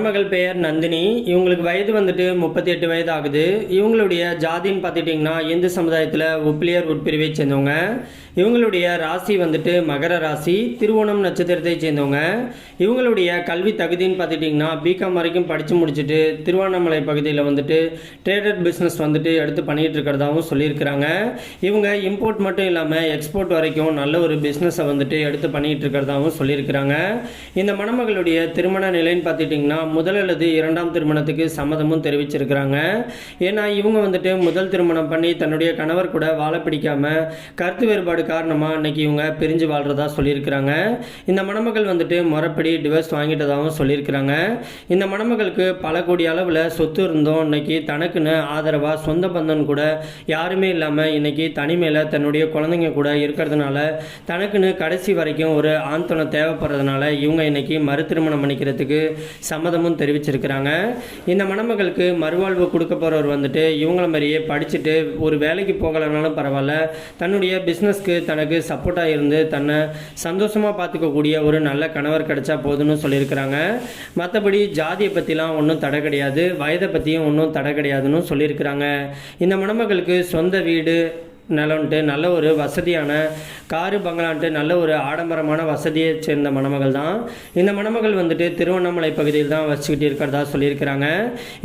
மணமகள் பெயர் நந்தினி. இவங்களுக்கு வயது வந்துட்டு முப்பத்தி எட்டு வயது ஆகுது இவங்களுடைய ஜாதின்னு பார்த்துட்டிங்கன்னா இந்து சமுதாயத்தில் உப்பிலியர் உட்பிரிவை சேர்ந்தவங்க. இவங்களுடைய ராசி வந்துட்டு மகர ராசி திருவோணம் நட்சத்திரத்தை சேர்ந்தவங்க. இவங்களுடைய கல்வி தகுதின்னு பார்த்துட்டிங்கன்னா பிகாம் வரைக்கும் படித்து முடிச்சுட்டு திருவண்ணாமலை பகுதியில் வந்துட்டு ட்ரேடட் பிஸ்னஸ் வந்துட்டு எடுத்து பண்ணிகிட்டு இருக்கிறதாகவும் சொல்லியிருக்கிறாங்க. இவங்க இம்போர்ட் மட்டும் இல்லாமல் எக்ஸ்போர்ட் வரைக்கும் நல்ல ஒரு பிஸ்னஸை வந்துட்டு எடுத்து பண்ணிகிட்டு இருக்கிறதாகவும் சொல்லியிருக்கிறாங்க. இந்த மணமகளுடைய திருமண நிலைன்னு பார்த்துட்டிங்கன்னா முதல் அல்லது இரண்டாம் திருமணத்துக்கு சம்மதமும் தெரிவிச்சிருக்கிறாங்க. ஏன்னா இவங்க வந்துட்டு முதல் திருமணம் பண்ணி தன்னுடைய கணவர் கூட வாழ பிடிக்காம கருத்து வேறுபாடு காரணமாக இன்னைக்கு இவங்க பிரிஞ்சு வாழ்றதா சொல்லியிருக்கிறாங்க. இந்த மணமகள் வந்துட்டு முறைப்படி டிவோர்ஸ் வாங்கிட்டதாகவும் சொல்லியிருக்கிறாங்க. இந்த மணமகளுக்கு பல கோடி அளவில் சொத்து இருந்தோம். இன்னைக்கு தனக்குன்னு ஆதரவாக சொந்த பந்தம் கூட யாருமே இல்லாமல் இன்னைக்கு தனிமையில் தன்னுடைய குழந்தைங்க கூட இருக்கிறதுனால தனக்குன்னு கடைசி வரைக்கும் ஒரு ஆண் தேவைப்படுறதுனால இவங்க இன்னைக்கு மறு திருமணம் பண்ணிக்கிறதுக்கு சம்மதம் சம்மதமும் தெரிவிச்சிருக்கிறாங்க. இந்த மணமகளுக்கு மறுவாழ்வு கொடுக்க போகிறவர் வந்துட்டு இவங்கள மாதிரியே படிச்சுட்டு ஒரு வேலைக்கு போகலைனாலும் பரவாயில்ல. தன்னுடைய பிஸ்னஸ்க்கு தனக்கு சப்போர்ட்டாக இருந்து தன்னை சந்தோஷமாக பார்த்துக்கக்கூடிய ஒரு நல்ல கணவர் கிடைச்சா போதும்னு சொல்லியிருக்கிறாங்க. மற்றபடி ஜாதியை பற்றிலாம் ஒன்றும் தடை கிடையாது. வயதை பற்றியும் ஒன்றும் தடை கிடையாதுன்னு சொல்லியிருக்கிறாங்க. இந்த மணமகளுக்கு சொந்த வீடு நிலம்ன்ட்டு நல்ல ஒரு வசதியான காரு பங்களான்ட்டு நல்ல ஒரு ஆடம்பரமான வசதியை சேர்ந்த மணமகள் தான். இந்த மணமகள் வந்துட்டு திருவண்ணாமலை பகுதியில் தான் வச்சுக்கிட்டு இருக்கிறதா சொல்லியிருக்கிறாங்க.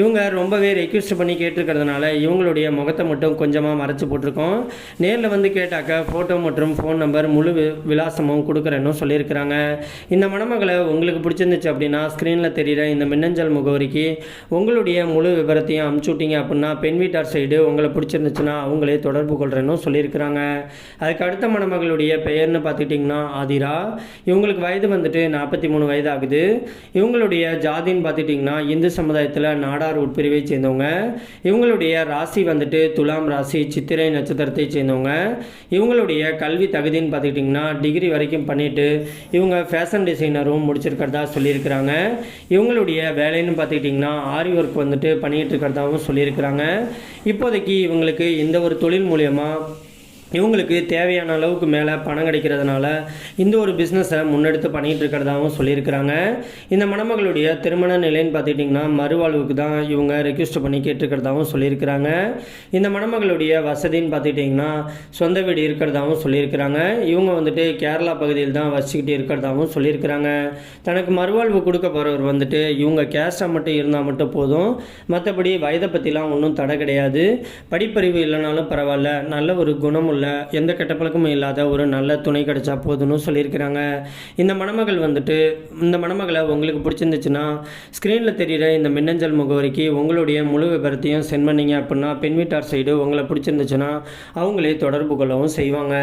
இவங்க ரொம்பவே ரெக்வஸ்ட் பண்ணி கேட்டிருக்கிறதுனால இவங்களுடைய முகத்தை மட்டும் கொஞ்சமாக மறைச்சி போட்டிருக்கோம். நேரில் வந்து கேட்டாக்க ஃபோட்டோ மற்றும் ஃபோன் நம்பர் முழு விலாசமும் கொடுக்குறேன்னு சொல்லியிருக்கிறாங்க. இந்த மணமகளை உங்களுக்கு பிடிச்சிருந்துச்சு அப்படின்னா ஸ்க்ரீனில் தெரிகிற இந்த மின்னஞ்சல் முகவரிக்கு உங்களுடைய முழு விவரத்தையும் அமுச்சு விட்டீங்க அப்படின்னா பெண் வீட்டார் சைடு உங்களை பிடிச்சிருந்துச்சுன்னா அவங்களே தொடர்பு கொள்கிறேன்னு சொல்லியிருக்கிறாங்க. அதுக்கு அடுத்த மணமகளுடைய பெயர்னு பார்த்துக்கிட்டிங்கன்னா ஆதிரா. இவங்களுக்கு வயது வந்துட்டு நாற்பத்தி மூணு வயது ஆகுது இவங்களுடைய ஜாதின்னு பார்த்துட்டிங்கன்னா இந்து சமுதாயத்தில் நாடார் உட்பிரிவை சேர்ந்தவங்க. இவங்களுடைய ராசி வந்துட்டு துலாம் ராசி சித்திரை நட்சத்திரத்தை சேர்ந்தவங்க. இவங்களுடைய கல்வி தகுதின்னு பார்த்துக்கிட்டிங்கன்னா டிகிரி வரைக்கும் பண்ணிட்டு இவங்க ஃபேஷன் டிசைனரும் முடிச்சிருக்கிறதா சொல்லியிருக்கிறாங்க. இவங்களுடைய வேலைன்னு பார்த்துக்கிட்டிங்கன்னா ஆரி ஒர்க் வந்துட்டு பண்ணிகிட்டு இருக்கிறதாவும் சொல்லியிருக்கிறாங்க. இப்போதைக்கு இவங்களுக்கு இந்த ஒரு தொழில் மூலியமாக Chao. இவங்களுக்கு தேவையான அளவுக்கு மேலே பணம் கிடைக்கிறதுனால இந்த ஒரு பிஸ்னஸை முன்னெடுத்து பண்ணிகிட்டு இருக்கிறதாகவும் சொல்லியிருக்கிறாங்க. இந்த மணமகளுடைய திருமண நிலைன்னு பார்த்துக்கிட்டிங்கன்னா மறுவாழ்வுக்கு தான் இவங்க ரெக்வெஸ்ட் பண்ணி கேட்டிருக்கிறதாகவும் சொல்லியிருக்கிறாங்க. இந்த மணமகளுடைய வசதின்னு பார்த்துக்கிட்டிங்கன்னா சொந்த வீடு இருக்கிறதாகவும் சொல்லியிருக்கிறாங்க. இவங்க வந்துட்டு கேரளா பகுதியில் தான் வசிக்கிட்டு இருக்கிறதாகவும் சொல்லியிருக்கிறாங்க. தனக்கு மறுவாழ்வு கொடுக்க போகிறவர் வந்துட்டு இவங்க கேஸ்டாக மட்டும் இருந்தால் மட்டும் போதும். மற்றபடி வயதை பற்றிலாம் ஒன்றும் தடை கிடையாது. படிப்பறிவு இல்லைனாலும் பரவாயில்ல. நல்ல ஒரு குணமுள்ள எந்த கெட்ட பழக்கமும் இல்லாத ஒரு நல்ல துணை கிடைச்சா போதும்னு சொல்லியிருக்கிறாங்க. இந்த மணமகள் வந்துட்டு இந்த மணமகளை உங்களுக்கு பிடிச்சிருந்துச்சுன்னா ஸ்க்ரீனில் தெரிகிற இந்த மின்னஞ்சல் முகவரிக்கு உங்களுடைய முழு விவரத்தையும் சென்ட் பண்ணீங்க அப்படின்னா பெண் வீட்டார் சைடு உங்களை பிடிச்சிருந்துச்சுன்னா அவங்களே தொடர்பு கொள்ளவும் செய்வாங்க.